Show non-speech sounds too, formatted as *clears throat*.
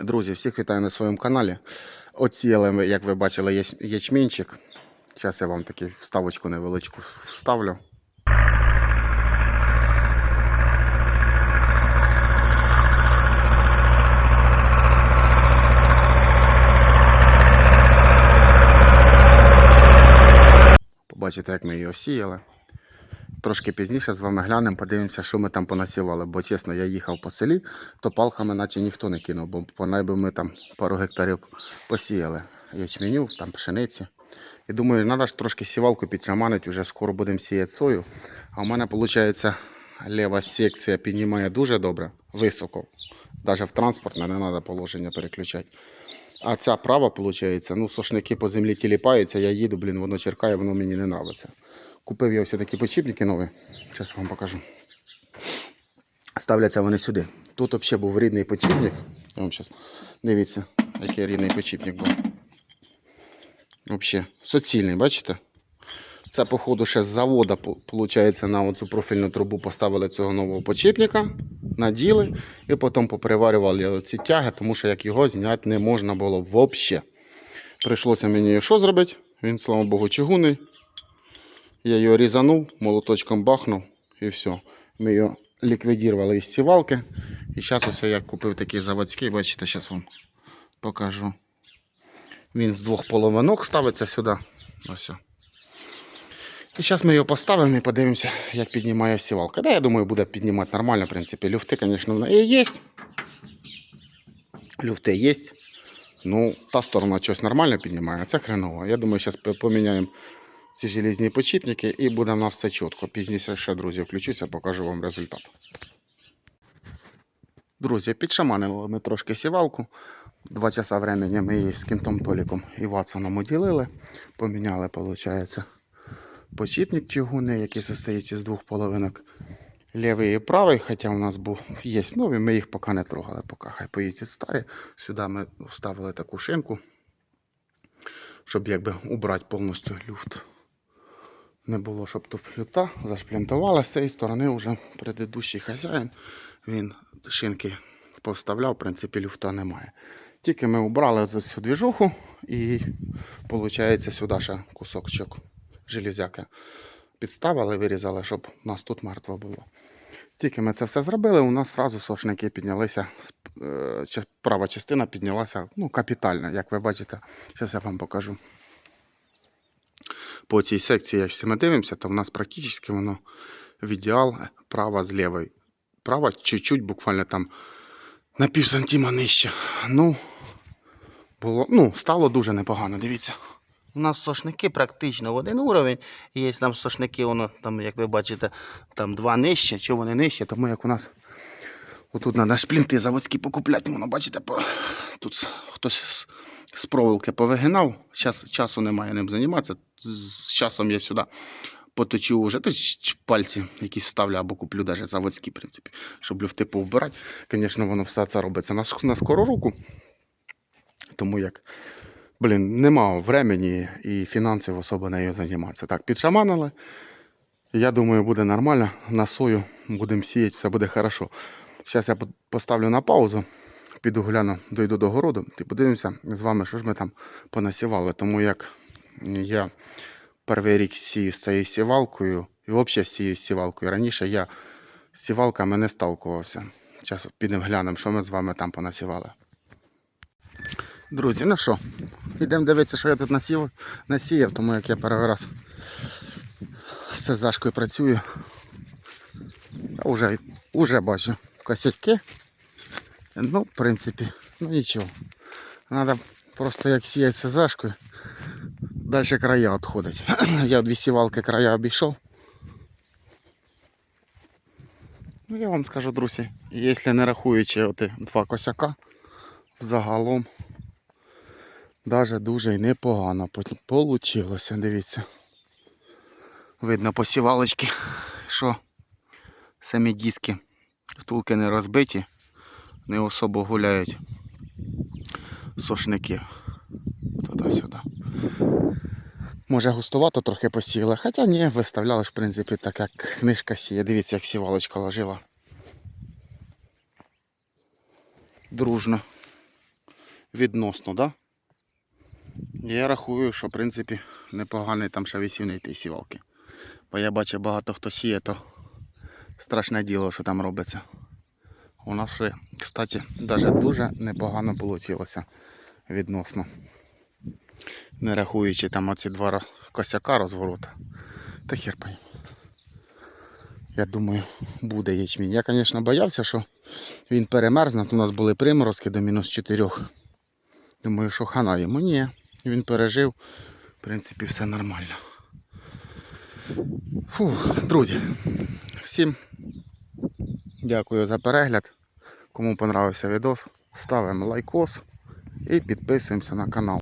Друзі, всіх вітаю на своєму каналі. Оціяли як ви бачили, яч- ячмінчик. Зараз я вам таку вставочку невеличку вставлю. Побачите, як ми її осіяли. Трошки пізніше з вами глянемо, подивимося, що ми там понасівали. Бо чесно, я їхав по селі, то палками наче ніхто не кинув, бо понай би ми там пару гектарів посіяли. Ячменю, там пшениці. І думаю, треба ж трошки сівалку підшаманити, вже скоро будемо сіяти сою. А в мене, виходить, ліва секція піднімає дуже добре, високо. Навіть в транспортне не треба положення переключати. А ця права, виходить, ну, сошники по землі тіліпаються, я їду, блін, воно черкає, воно мені не подобається. Купив я ось такі почіпники нові. Зараз вам покажу. Ставляться вони сюди. Тут взагалі був рідний почіпник. Я вам зараз дивіться, який рідний почіпник був. Взагалі, суцільний, бачите? Це, походу, ще з завода, виходить, на оцю профільну трубу поставили цього нового почіпника, наділи і потім поприварювали ці тяги, тому що як його зняти не можна було взагалі. Прийшлося мені що зробити? Він, слава Богу, чугунний. Я його різанув, молоточком бахнув і все. Ми його ліквідували із сівалки. І зараз ось я купив такий заводський, бачите, зараз вам покажу. Він з двох половинок ставиться сюди. Ось. І зараз ми його поставимо і подивимося, як піднімає сівалка. Да, я думаю, буде піднімати нормально, в принципі. Люфти, звісно, неї є. Люфти є. Ну, та сторона щось нормально піднімає, а це хреново. Я думаю, зараз поміняємо ці железні почіпники і буде в нас все чітко. Пізніше ще, друзі, включуся, покажу вам результат. Друзі, підшаманили ми трошки сівалку. Два часа времени ми її з кінтом Толіком і Ватсоном уділили. Поміняли, виходить, почіпник чугунний, який состоїть із двох половинок. Лівий і правий, хоча у нас був є нові, ми їх поки не трогали, поки хай поїздять старі. Сюди ми вставили таку шинку, щоб якби убрати повністю люфт. Не було, щоб тут флюта зашплінтувала. З цієї сторони вже предыдущий хазяїн. Він шинки повставляв, в принципі, люфта немає. Тільки ми убрали цю двіжуху і виходить сюди ще кусочок железяки підставили, вирізали, щоб у нас тут мертво було. Тільки ми це все зробили, у нас одразу сошники піднялися, е, права частина піднялася ну, капітально, як ви бачите. Зараз я вам покажу. По цій секції, якщо ми дивимося, то в нас практично воно в ідеал права з лівої. Права чуть-чуть, буквально там на пів сантима нижче. Ну, було, ну, стало дуже непогано, дивіться. У нас сошники практично в один уровень. Є там сошники, воно там, як ви бачите, там два нижче. Чого вони нижче? Тому як у нас отут треба шплінти заводські покупляти. Воно, бачите, тут хтось з, проволоки повигинав. Час, часу немає ним займатися. З, часом я сюди поточу вже пальці якісь ставлю або куплю навіть заводські, в принципі, щоб люфти повбирати. Звісно, воно все це робиться на, на скору руку. Тому як, блін, нема времени і фінансів особо нею займатися. Так, підшаманили. Я думаю, буде нормально. На сою будемо сіяти, все буде хорошо. Зараз я поставлю на паузу, піду гляну, дойду до городу і подивимося з вами, що ж ми там понасівали. Тому як я перший рік сію з цією сівалкою і взагалі сію з сівалкою. Раніше я з сівалками не сталкувався. Зараз підемо глянемо, що ми з вами там понасівали. Друзі, ну що, йдемо дивитися, що я тут насів, насіяв, тому як я перший раз з СЗшкою працюю. Вже, вже бачу косяки. Ну, в принципі, ну нічого. Треба просто як сіяти СЗшкою, далі края відходять. *clears throat* Я дві сівалки края обійшов. Ну, я вам скажу, друзі, якщо не рахуючи оті два косяка, взагалом Даже дуже непогано получилося, дивіться. Видно по сівалочці, що самі диски втулки не розбиті, не особо гуляють сошники туди-сюди. Може густувато трохи посіяли, хоча ні, виставляли ж в принципі так як книжка сіє. Дивіться, як сівалочка ложила. Дружно. відносно, да? Я рахую, що в принципі непоганий там ще висівний тій сівалки. Бо я бачу багато хто сіє, то страшне діло, що там робиться. У нас ще, кстати, навіть дуже непогано вийшло відносно. Не рахуючи там оці два косяка розворота. Та хер пойм. Я думаю, буде ячмінь. Я, звісно, боявся, що він перемерзне. У нас були приморозки до мінус 4. Думаю, що хана йому. Ні. Він пережив. В принципі, все нормально. Фух, друзі, всім дякую за перегляд. Кому понравився відос, ставимо лайкос і підписуємося на канал.